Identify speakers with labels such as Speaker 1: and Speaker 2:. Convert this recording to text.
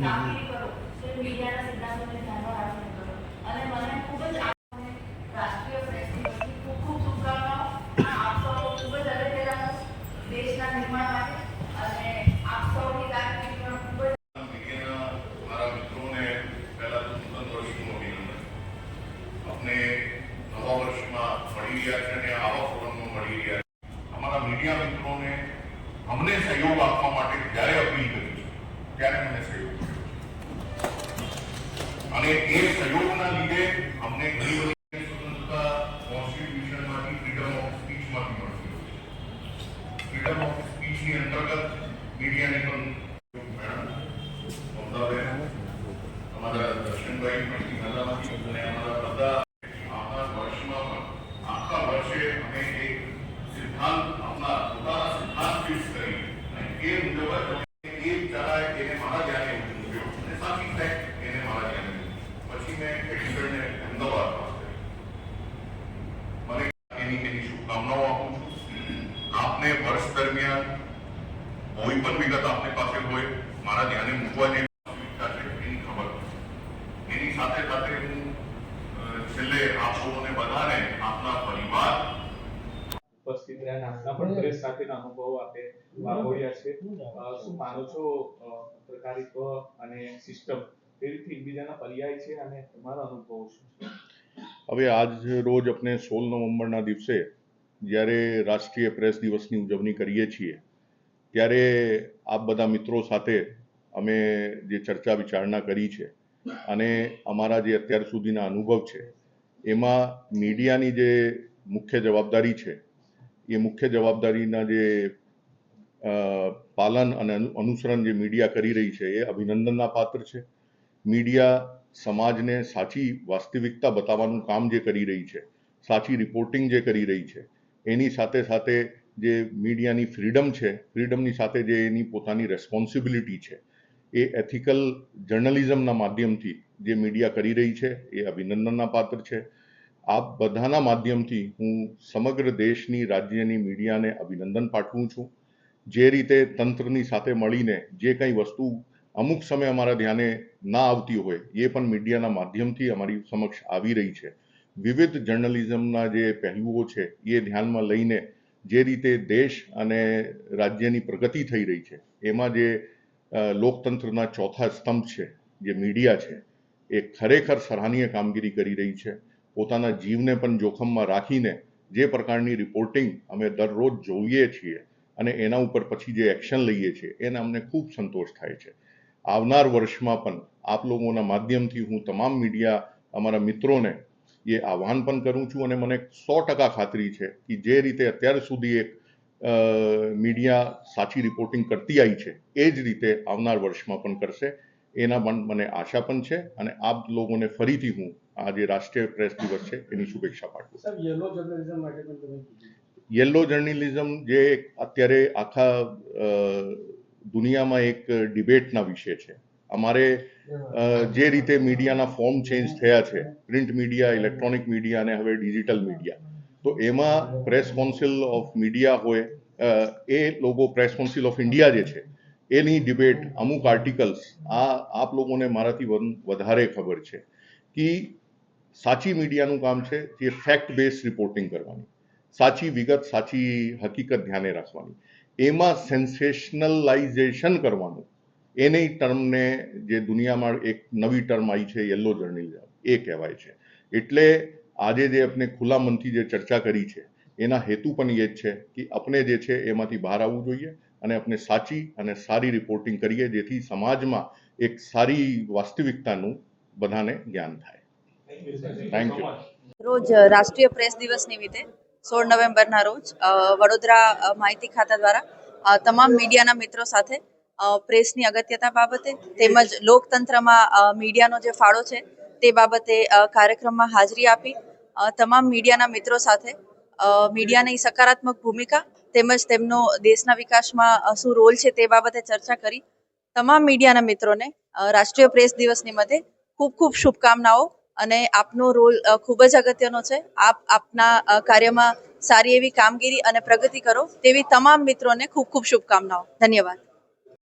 Speaker 1: કામગીરી
Speaker 2: નવા વર્ષમાં મળી રહ્યા છે અને આવા ફોરમમાં મળી રહ્યા છે. અમારા મીડિયા મિત્રોને અમને સહયોગ આપવા માટે જ્યારે અપીલ કરી ત્યારે મને સહયોગ અને એ સહયોગના લીધે અમને ઘણી બધી સ્વતંત્રતા કોન્સ્ટિટ્યુશનમાંથી ફ્રીડમ ઓફ સ્પીચમાંથી મળતી હોય છે ફ્રીડમ ઓફ સ્પીચની અંતર્ગત મીડિયાને પણ મેડમ મમતાબેન અમારા દર્શનભાઈ પણ ગાંધામાંથી અને અમારા બધા આવનાર વર્ષમાં પણ આખા વર્ષે અમે એક સિદ્ધાંત આપણા પોતાના સિદ્ધાંત ફિક્સ કરી અને એ મુજબ જ અમે એક જણાએ એને મારા ધ્યાને મૂક્યો અને સાચી ફેક્ટ એને મારા ધ્યાને મૂકી પછી મેં એડિટરને અમદાવાદ પાસ કર્યો મને એની એની શુભકામનાઓ આપું છું આપને દરમિયાન કોઈ પણ વિગત આપની પાસે હોય મારા ધ્યાને મૂકવા જેવી છે એની ખબર. એની સાથે સાથે હું છેલ્લે આપ બધાને આપના પરિવાર
Speaker 3: ઉપસ્થિત રહ્યા આપના પણ પ્રેસ સાથેના અનુભવો આપે વાગોળ્યા છે. શું માનો છો પત્રકારિત્વ અને સિસ્ટમ એ રીતે એકબીજાના પર્યાય છે અને તમારા અનુભવો શું છે?
Speaker 2: હવે આજ રોજ આપણે સોળ નવેમ્બરના દિવસે જ્યારે રાષ્ટ્રીય પ્રેસ દિવસની ઉજવણી કરીએ છીએ, ત્યારે આપ બધા મિત્રો સાથે અમે જે ચર્ચા વિચારણા કરી છે અને અમારા જે અત્યાર સુધીના અનુભવ છે, એમાં મીડિયાની જે મુખ્ય જવાબદારી છે, એ મુખ્ય જવાબદારીના જે પાલન અને અનુસરણ જે મીડિયા કરી રહી છે, એ અભિનંદનના પાત્ર છે. મીડિયા સમાજને સાચી વાસ્તવિકતા બતાવવાનું કામ જે કરી રહી છે, સાચી રિપોર્ટિંગ જે કરી રહી છે એની સાથે સાથે જે મીડિયાની ફ્રીડમ છે, ફ્રીડમની સાથે જે એની પોતાની રેસ્પોન્સિબિલિટી છે, એ એથિકલ જર્નલિઝમના માધ્યમથી જે મીડિયા કરી રહી છે, એ અભિનંદનના પાત્ર છે. આ બધાના માધ્યમથી હું સમગ્ર દેશની, રાજ્યની મીડિયાને અભિનંદન પાઠવું છું. જે રીતે તંત્રની સાથે મળીને જે કંઈ વસ્તુ અમુક સમય અમારા ધ્યાને ના આવતી હોય, એ પણ મીડિયાના માધ્યમથી અમારી સમક્ષ આવી રહી છે. વિવિધ જર્નલિઝમના જે પહેલુઓ છે, એ ધ્યાનમાં લઈને જે રીતે દેશ અને રાજ્યની પ્રગતિ થઈ રહી છે, એમાં જે લોકતંત્રના ચોથા સ્તંભ છે, જે મીડિયા છે, એ ખરેખર સરાહનીય કામગીરી કરી રહી છે. પોતાના જીવને પણ જોખમમાં રાખીને જે પ્રકારની રિપોર્ટિંગ અમે દરરોજ જોઈએ છીએ અને એના ઉપર પછી જે એક્શન લઈએ છીએ એને અમને ખૂબ સંતોષ થાય છે. આવનાર વર્ષમાં પણ આપ લોકોના માધ્યમથી હું તમામ મીડિયા અમારા મિત્રોને એ આહવાન પણ કરું છું અને મને સો ટકા ખાતરી છે કે જે રીતે અત્યાર સુધી એક મીડિયા સાચી રિપોર્ટિંગ કરતી આવી છે એ જ રીતે આવનાર વર્ષમાં પણ કરશે. એના પણ મને આશા પણ છે અને આપ લોકોને ફરીથી હું આ જે રાષ્ટ્રીય પ્રેસ દિવસ છે એની શુભેચ્છા પાઠવું.
Speaker 4: યલો જર્નલિઝમ માટે પણ તમે
Speaker 2: યલો જર્નલિઝમ જે અત્યારે આખા દુનિયામાં એક ડિબેટના વિષય છે. અમારે જે રીતે મીડિયાના ફોર્મ ચેન્જ થયા છે પ્રિન્ટ મીડિયા ઇલેક્ટ્રોનિક મીડિયા અને હવે ડિજિટલ મીડિયા. તો એમાં પ્રેસ કાઉન્સિલ ઓફ મીડિયા હોય એ લોકો પ્રેસ કાઉન્સિલ ઓફ ઇન્ડિયા જે છે એની ડિબેટ અમુક આર્ટિકલ્સ આ આપ લોકોને મારાથી વધારે ખબર છે કે સાચી મીડિયાનું કામ છે જે ફેક્ટ બેઝ રિપોર્ટિંગ કરવાની. સાચી વિગત સાચી હકીકત ધ્યાને રાખવાની. એમાં સેન્સેશનલાઇઝેશન કરવાનું. એની ટર્મને જે દુનિયામાં એક નવી ટર્મ આવી છે યલો જર્નલિઝમ એ કહેવાય છે. એટલે આજે જે આપણે ખુલ્લા મનથી જે ચર્ચા કરી છે એના હેતુ પણ એ જ છે કે આપણે જે છે એમાંથી બહાર આવવું જોઈએ અને આપણે સાચી અને સારી રિપોર્ટિંગ કરીએ જેથી સમાજમાં એક સારી વાસ્તવિકતાનું બધાને જ્ઞાન થાય. થેન્ક યુ
Speaker 1: રોજ રાષ્ટ્રીય પ્રેસ દિવસ નિમિત્તે સોળ નવેમ્બરના રોજ વડોદરા માહિતી ખાતા દ્વારા તમામ મીડિયાના મિત્રો સાથે પ્રેસની અગત્યતા બાબતે તેમજ લોકતંત્રમાં મીડિયાનો જે ફાળો છે તે બાબતે કાર્યક્રમમાં હાજરી આપી તમામ મીડિયાના મિત્રો સાથે મીડિયાની સકારાત્મક ભૂમિકા તેમજ તેમનો દેશના વિકાસમાં શું રોલ છે તે બાબતે ચર્ચા કરી, તમામ મીડિયાના મિત્રોને રાષ્ટ્રીય પ્રેસ દિવસ નિમિત્તે ખૂબ ખૂબ શુભકામનાઓ અને આપનો રોલ ખૂબ જ અગત્યનો છે. આપ આપના કાર્યમાં સારી એવી કામગીરી અને પ્રગતિ કરો તેવી તમામ મિત્રોને ખૂબ ખૂબ શુભકામનાઓ. ધન્યવાદ.